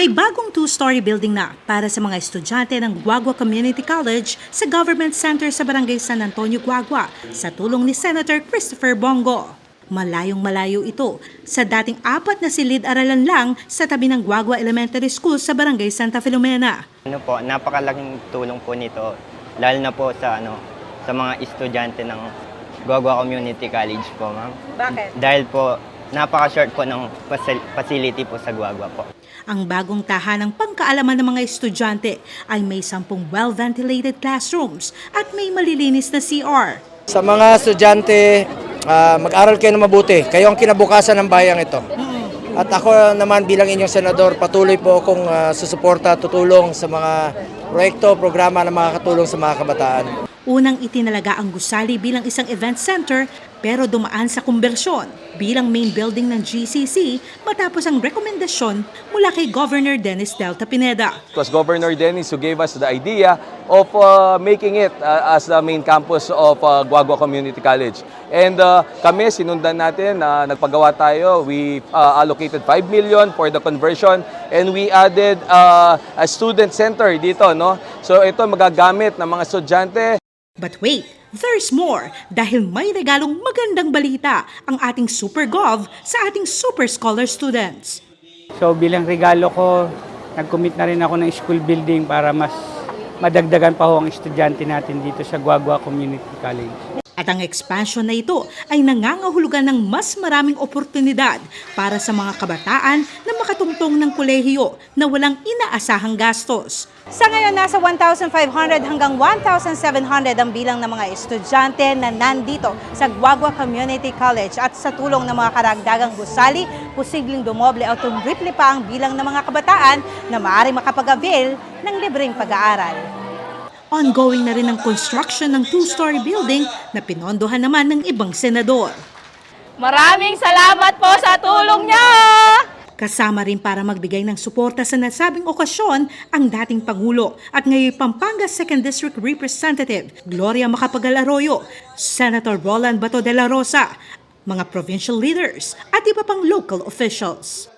May bagong two-story building na para sa mga estudyante ng Guagua Community College sa Government Center sa Barangay San Antonio, Guagua sa tulong ni Senator Christopher Bongo. Malayong malayo ito sa dating apat na silid-aralan lang sa tabi ng Guagua Elementary School sa Barangay Santa Filomena. Ano po, napakalaking tulong po nito, lalo na po sa ano, sa mga estudyante ng Guagua Community College po, ma'am. Bakit? Dahil po, napaka-short po ng facil- facility po sa Guagua po. Ang bagong tahanang pangkaalaman ng mga estudyante ay may sampung well-ventilated classrooms at may malilinis na CR. Sa mga estudyante, ah, mag-aral kayo na mabuti. Kayo ang kinabukasan ng bayang ito. At ako naman bilang inyong senador, patuloy po akong ah, susuporta, tutulong sa mga proyekto, programa na makakatulong sa mga kabataan. Unang itinalaga ang gusali bilang isang event center pero dumaan sa konbersyon bilang main building ng GCC matapos ang rekomendasyon mula kay Governor Dennis Delta Pineda. It was Governor Dennis who gave us the idea of uh, making it uh, as the main campus of uh, Guagua Community College. And uh, kami, sinundan natin na nagpagawa tayo. We uh, allocated 5 million for the conversion and we added uh, a student center dito. No? So ito magagamit ng mga estudyante But wait, there's more dahil may regalong magandang balita ang ating Super Gov sa ating Super Scholar students. So bilang regalo ko, nag-commit na rin ako ng school building para mas madagdagan pa ho ang estudyante natin dito sa Guagua Community College. At ang expansion na ito ay nangangahulugan ng mas maraming oportunidad para sa mga kabataan na makatungtong ng kolehiyo na walang inaasahang gastos. Sa ngayon, nasa 1,500 hanggang 1,700 ang bilang ng mga estudyante na nandito sa Guagua Community College at sa tulong ng mga karagdagang gusali, posibleng dumoble o tumriple pa ang bilang ng mga kabataan na maaari makapag-avail ng libreng pag-aaral. Ongoing na rin ang construction ng two-story building na pinondohan naman ng ibang senador. Maraming salamat po sa tulong niya! Kasama rin para magbigay ng suporta sa nasabing okasyon ang dating Pangulo at ngayon Pampanga 2nd District Representative Gloria Macapagal Arroyo, Senator Roland Bato de la Rosa, mga provincial leaders at iba pang local officials.